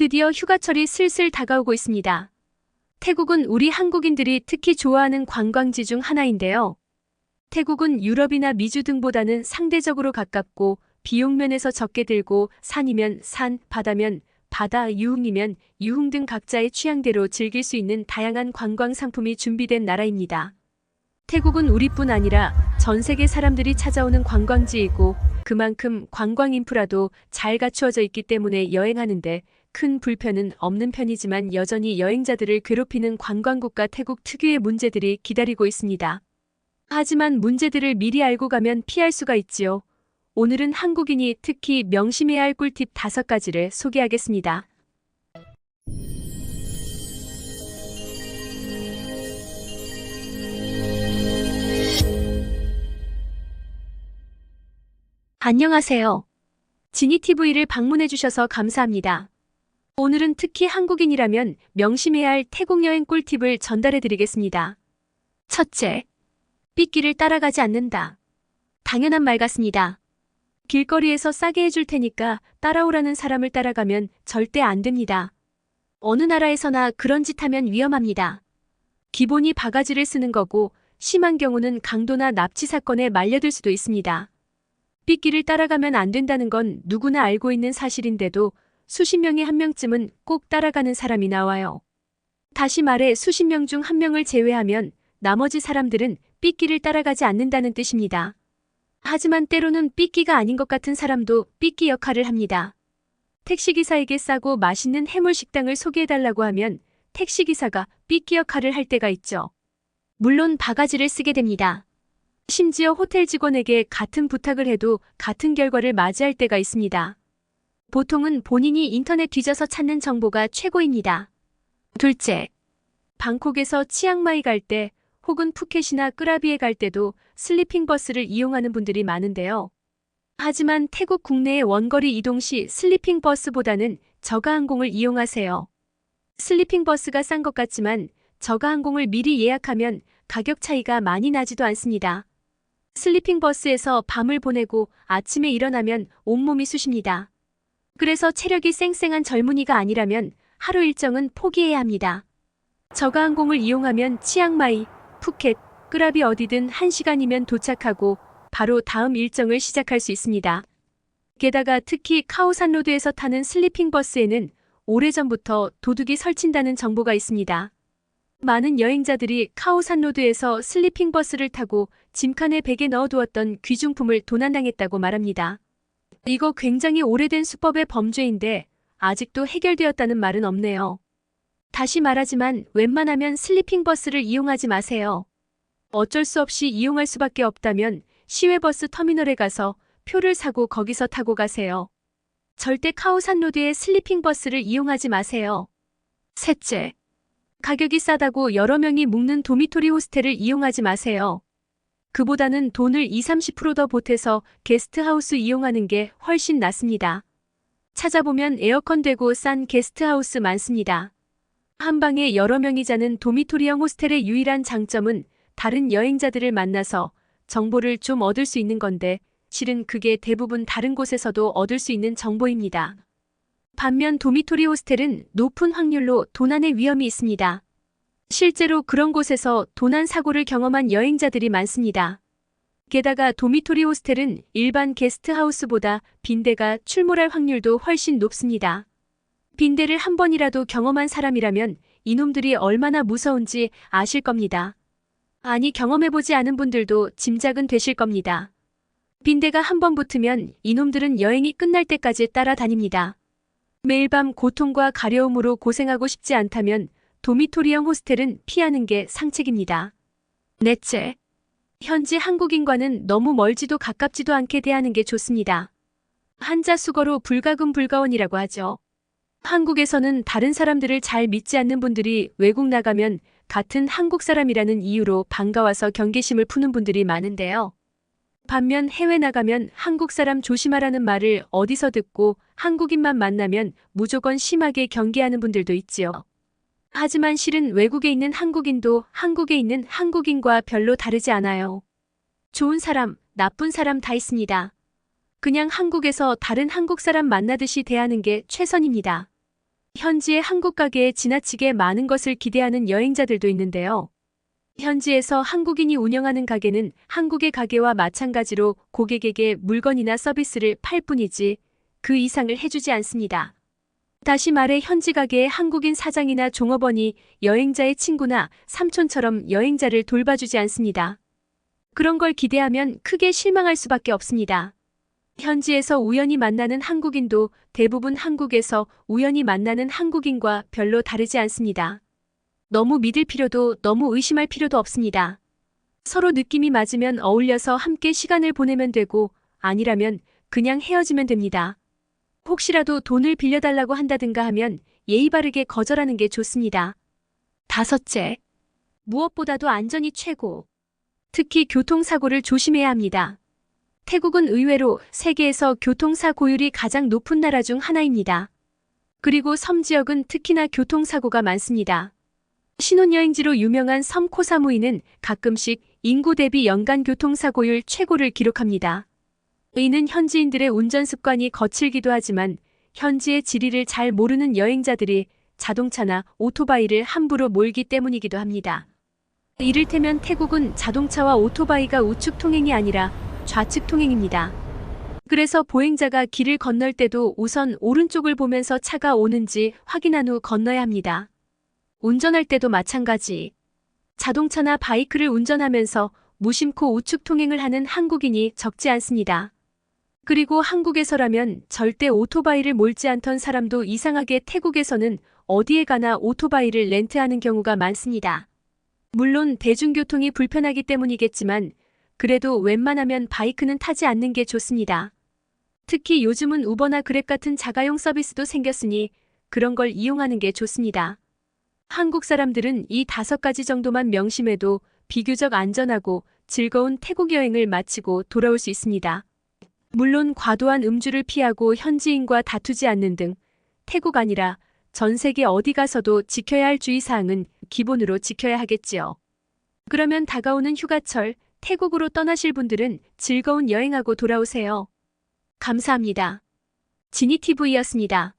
드디어 휴가철이 슬슬 다가오고 있습니다. 태국은 우리 한국인들이 특히 좋아하는 관광지 중 하나인데요. 태국은 유럽이나 미주 등보다는 상대적으로 가깝고 비용 면에서 적게 들고 산이면 산, 바다면 바다, 유흥이면 유흥 등 각자의 취향대로 즐길 수 있는 다양한 관광 상품이 준비된 나라입니다. 태국은 우리뿐 아니라 전 세계 사람들이 찾아오는 관광지이고 그만큼 관광 인프라도 잘 갖추어져 있기 때문에 여행하는데 큰 불편은 없는 편이지만 여전히 여행자들을 괴롭히는 관광국가 태국 특유의 문제들이 기다리고 있습니다. 하지만 문제들을 미리 알고 가면 피할 수가 있지요. 오늘은 한국인이 특히 명심해야 할 꿀팁 다섯 가지를 소개하겠습니다. 안녕하세요. 지니TV를 방문해주셔서 감사합니다. 오늘은 특히 한국인이라면 명심해야 할 태국 여행 꿀팁을 전달해 드리겠습니다. 첫째, 삐끼를 따라가지 않는다. 당연한 말 같습니다. 길거리에서 싸게 해줄 테니까 따라오라는 사람을 따라가면 절대 안 됩니다. 어느 나라에서나 그런 짓 하면 위험합니다. 기본이 바가지를 쓰는 거고 심한 경우는 강도나 납치 사건에 말려들 수도 있습니다. 삐끼를 따라가면 안 된다는 건 누구나 알고 있는 사실인데도 수십 명에 한 명쯤은 꼭 따라가는 사람이 나와요. 다시 말해 수십 명 중 한 명을 제외하면 나머지 사람들은 삐끼를 따라가지 않는다는 뜻입니다. 하지만 때로는 삐끼가 아닌 것 같은 사람도 삐끼 역할을 합니다. 택시기사에게 싸고 맛있는 해물 식당을 소개해달라고 하면 택시기사가 삐끼 역할을 할 때가 있죠. 물론 바가지를 쓰게 됩니다. 심지어 호텔 직원에게 같은 부탁을 해도 같은 결과를 맞이할 때가 있습니다. 보통은 본인이 인터넷 뒤져서 찾는 정보가 최고입니다. 둘째, 방콕에서 치앙마이 갈 때 혹은 푸켓이나 끄라비에 갈 때도 슬리핑 버스를 이용하는 분들이 많은데요. 하지만 태국 국내의 원거리 이동 시 슬리핑 버스보다는 저가항공을 이용하세요. 슬리핑 버스가 싼 것 같지만 저가항공을 미리 예약하면 가격 차이가 많이 나지도 않습니다. 슬리핑 버스에서 밤을 보내고 아침에 일어나면 온몸이 쑤십니다. 그래서 체력이 쌩쌩한 젊은이가 아니라면 하루 일정은 포기해야 합니다. 저가항공을 이용하면 치앙마이, 푸켓, 끄라비 어디든 1시간이면 도착하고 바로 다음 일정을 시작할 수 있습니다. 게다가 특히 카오산 로드에서 타는 슬리핑 버스에는 오래전부터 도둑이 설친다는 정보가 있습니다. 많은 여행자들이 카오산 로드에서 슬리핑 버스를 타고 짐칸에 베개 넣어두었던 귀중품을 도난당했다고 말합니다. 이거 굉장히 오래된 수법의 범죄인데 아직도 해결되었다는 말은 없네요. 다시 말하지만 웬만하면 슬리핑 버스를 이용하지 마세요. 어쩔 수 없이 이용할 수밖에 없다면 시외버스 터미널에 가서 표를 사고 거기서 타고 가세요. 절대 카오산 로드의 슬리핑 버스를 이용하지 마세요. 셋째, 가격이 싸다고 여러 명이 묵는 도미토리 호스텔을 이용하지 마세요. 그보다는 돈을 20, 30%더 보태서 게스트하우스 이용하는 게 훨씬 낫습니다. 찾아보면 에어컨 되고 싼 게스트하우스 많습니다. 한 방에 여러 명이 자는 도미토리형 호스텔의 유일한 장점은 다른 여행자들을 만나서 정보를 좀 얻을 수 있는 건데 실은 그게 대부분 다른 곳에서도 얻을 수 있는 정보입니다. 반면 도미토리 호스텔은 높은 확률로 도난의 위험이 있습니다. 실제로 그런 곳에서 도난 사고를 경험한 여행자들이 많습니다. 게다가 도미토리 호스텔은 일반 게스트하우스보다 빈대가 출몰할 확률도 훨씬 높습니다. 빈대를 한 번이라도 경험한 사람이라면 이놈들이 얼마나 무서운지 아실 겁니다. 아니 경험해보지 않은 분들도 짐작은 되실 겁니다. 빈대가 한 번 붙으면 이놈들은 여행이 끝날 때까지 따라다닙니다. 매일 밤 고통과 가려움으로 고생하고 싶지 않다면 도미토리형 호스텔은 피하는 게 상책입니다. 넷째, 현지 한국인과는 너무 멀지도 가깝지도 않게 대하는 게 좋습니다. 한자 수거로 불가금 불가원이라고 하죠. 한국에서는 다른 사람들을 잘 믿지 않는 분들이 외국 나가면 같은 한국 사람이라는 이유로 반가워서 경계심을 푸는 분들이 많은데요. 반면 해외 나가면 한국 사람 조심하라는 말을 어디서 듣고 한국인만 만나면 무조건 심하게 경계하는 분들도 있지요. 하지만 실은 외국에 있는 한국인도 한국에 있는 한국인과 별로 다르지 않아요. 좋은 사람, 나쁜 사람 다 있습니다. 그냥 한국에서 다른 한국 사람 만나듯이 대하는 게 최선입니다. 현지의 한국 가게에 지나치게 많은 것을 기대하는 여행자들도 있는데요. 현지에서 한국인이 운영하는 가게는 한국의 가게와 마찬가지로 고객에게 물건이나 서비스를 팔 뿐이지 그 이상을 해주지 않습니다. 다시 말해 현지 가게의 한국인 사장이나 종업원이 여행자의 친구나 삼촌처럼 여행자를 돌봐주지 않습니다. 그런 걸 기대하면 크게 실망할 수밖에 없습니다. 현지에서 우연히 만나는 한국인도 대부분 한국에서 우연히 만나는 한국인과 별로 다르지 않습니다. 너무 믿을 필요도 너무 의심할 필요도 없습니다. 서로 느낌이 맞으면 어울려서 함께 시간을 보내면 되고 아니라면 그냥 헤어지면 됩니다. 혹시라도 돈을 빌려달라고 한다든가 하면 예의 바르게 거절하는 게 좋습니다. 다섯째, 무엇보다도 안전이 최고. 특히 교통사고를 조심해야 합니다. 태국은 의외로 세계에서 교통사고율이 가장 높은 나라 중 하나입니다. 그리고 섬 지역은 특히나 교통사고가 많습니다. 신혼여행지로 유명한 섬 코사무이는 가끔씩 인구 대비 연간 교통사고율 최고를 기록합니다. 이는 현지인들의 운전 습관이 거칠기도 하지만 현지의 지리를 잘 모르는 여행자들이 자동차나 오토바이를 함부로 몰기 때문이기도 합니다. 이를테면 태국은 자동차와 오토바이가 우측 통행이 아니라 좌측 통행입니다. 그래서 보행자가 길을 건널 때도 우선 오른쪽을 보면서 차가 오는지 확인한 후 건너야 합니다. 운전할 때도 마찬가지. 자동차나 바이크를 운전하면서 무심코 우측 통행을 하는 한국인이 적지 않습니다. 그리고 한국에서라면 절대 오토바이를 몰지 않던 사람도 이상하게 태국에서는 어디에 가나 오토바이를 렌트하는 경우가 많습니다. 물론 대중교통이 불편하기 때문이겠지만 그래도 웬만하면 바이크는 타지 않는 게 좋습니다. 특히 요즘은 우버나 그랩 같은 자가용 서비스도 생겼으니 그런 걸 이용하는 게 좋습니다. 한국 사람들은 이 다섯 가지 정도만 명심해도 비교적 안전하고 즐거운 태국 여행을 마치고 돌아올 수 있습니다. 물론 과도한 음주를 피하고 현지인과 다투지 않는 등 태국 아니라 전 세계 어디 가서도 지켜야 할 주의사항은 기본으로 지켜야 하겠지요. 그러면 다가오는 휴가철 태국으로 떠나실 분들은 즐거운 여행하고 돌아오세요. 감사합니다. 지니TV였습니다.